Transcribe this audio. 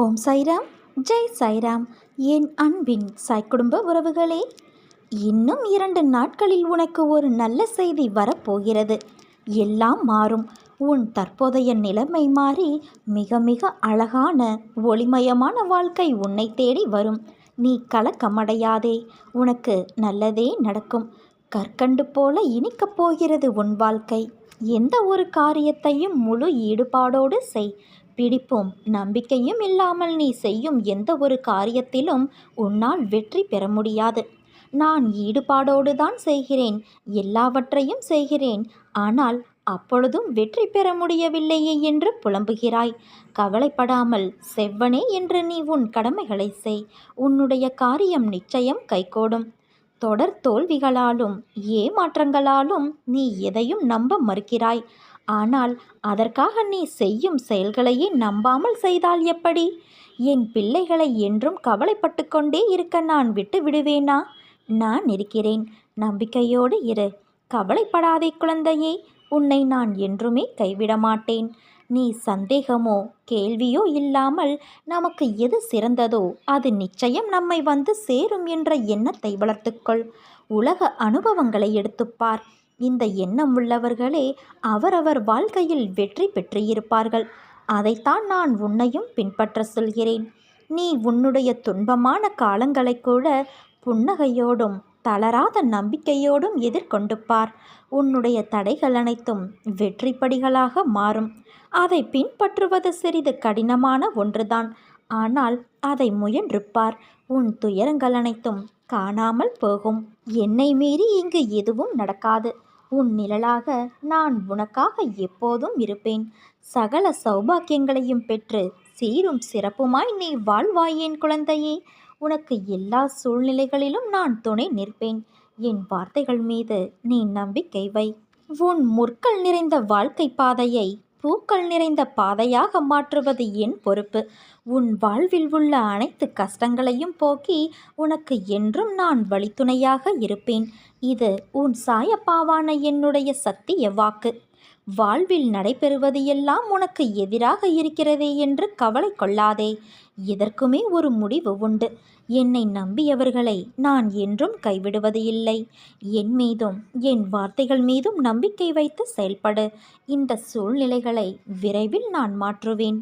ஓம் சாய்ராம். ஜெய் சாய்ராம். என் அன்பின் சாய் குடும்ப உறவுகளே இன்னும் இரண்டு நாட்களில் உனக்கு ஒரு நல்ல செய்தி வரப்போகிறது. எல்லாம் மாறும். உன் தற்போதைய நிலைமை மாறி மிக மிக அழகான ஒளிமயமான வாழ்க்கை உன்னை தேடி வரும். நீ கலக்கமடையாதே. உனக்கு நல்லதே நடக்கும். கற்கண்டு போல இனிக்கப் போகிறது உன் வாழ்க்கை. எந்த ஒரு காரியத்தையும் முழு ஈடுபாடோடு செய். பிடிப்பும் நம்பிக்கையும் இல்லாமல் நீ செய்யும் எந்த ஒரு காரியத்திலும் உன்னால் வெற்றி பெற முடியாது. நான் ஈடுபாடோடு தான் செய்கிறேன் எல்லாவற்றையும் செய்கிறேன். ஆனால் அப்பொழுதும் வெற்றி பெற முடியவில்லையே என்று புலம்புகிறாய். கவலைப்படாமல் செவ்வனே என்று நீ உன் கடமைகளை செய். உன்னுடைய காரியம் நிச்சயம் கைகூடும். தொடர் தோல்விகளாலும் ஏமாற்றங்களாலும் நீ எதையும் நம்ப மறுக்கிறாய். ஆனால் அதற்காக நீ செய்யும் செயல்களையே நம்பாமல் செய்தால் எப்படி? என் பிள்ளைகளை என்றும் கவலைப்பட்டு கொண்டே இருக்க நான் விட்டு விடுவேனா? நான் இருக்கிறேன். நம்பிக்கையோடு இரு. கவலைப்படாதே குழந்தையே. உன்னை நான் என்றுமே கைவிட மாட்டேன். நீ சந்தேகமோ கேள்வியோ இல்லாமல் நமக்கு எது சிறந்ததோ அது நிச்சயம் நம்மை வந்து சேரும் என்ற எண்ணத்தை வளர்த்துக்கொள் உலக அனுபவங்களை எடுத்துப்பார் இந்த எண்ணம் உள்ளவர்களே அவரவர் வாழ்க்கையில் வெற்றி பெற்றிருப்பார்கள். அதைத்தான் நான் உன்னையும் பின்பற்ற சொல்கிறேன். நீ உன்னுடைய துன்பமான காலங்களை கூட புன்னகையோடும் தளராத நம்பிக்கையோடும் எதிர்கொண்டு பார். உன்னுடைய தடைகள் அனைத்தும் வெற்றிப்படிகளாக மாறும். அதை பின்பற்றுவது சிறிது கடினமான ஒன்றுதான். ஆனால் அதை முயன்றுப்பார் உன் துயரங்கள் அனைத்தும் காணாமல் போகும். என்னை மீறி இங்கு எதுவும் நடக்காது. உன் நிழலாக நான் உனக்காக எப்போதும் இருப்பேன். சகல சௌபாக்கியங்களையும் பெற்று சீரும் சிறப்புமாய் நீ வாழ்வாயேன் குழந்தையே. உனக்கு எல்லா சூழ்நிலைகளிலும் நான் துணை நிற்பேன். என் வார்த்தைகள் மீது நீ நம்பிக்கை வை. உன் முற்கள் நிறைந்த வாழ்க்கை பாதையை பூக்கள் நிறைந்த பாதையாக மாற்றுவது என் பொறுப்பு. உன் வாழ்வில் உள்ள அனைத்து கஷ்டங்களையும் போக்கி உனக்கு என்றும் நான் வழித்துணையாக இருப்பேன். இது உன் சாயப்பாவான என்னுடைய சத்திய வாக்கு. வாழ்வில் நடைபெறுவது எல்லாம் உனக்கு எதிராக இருக்கிறதே என்று கவலை கொள்ளாதே. எதற்குமே ஒரு முடிவு உண்டு. என்னை நம்பியவர்களை நான் என்றும் கைவிடுவது இல்லை. என் மீதும் என் வார்த்தைகள் மீதும் நம்பிக்கை வைத்து செயல்படு. இந்த சூழ்நிலைகளை விரைவில் நான் மாற்றுவேன்.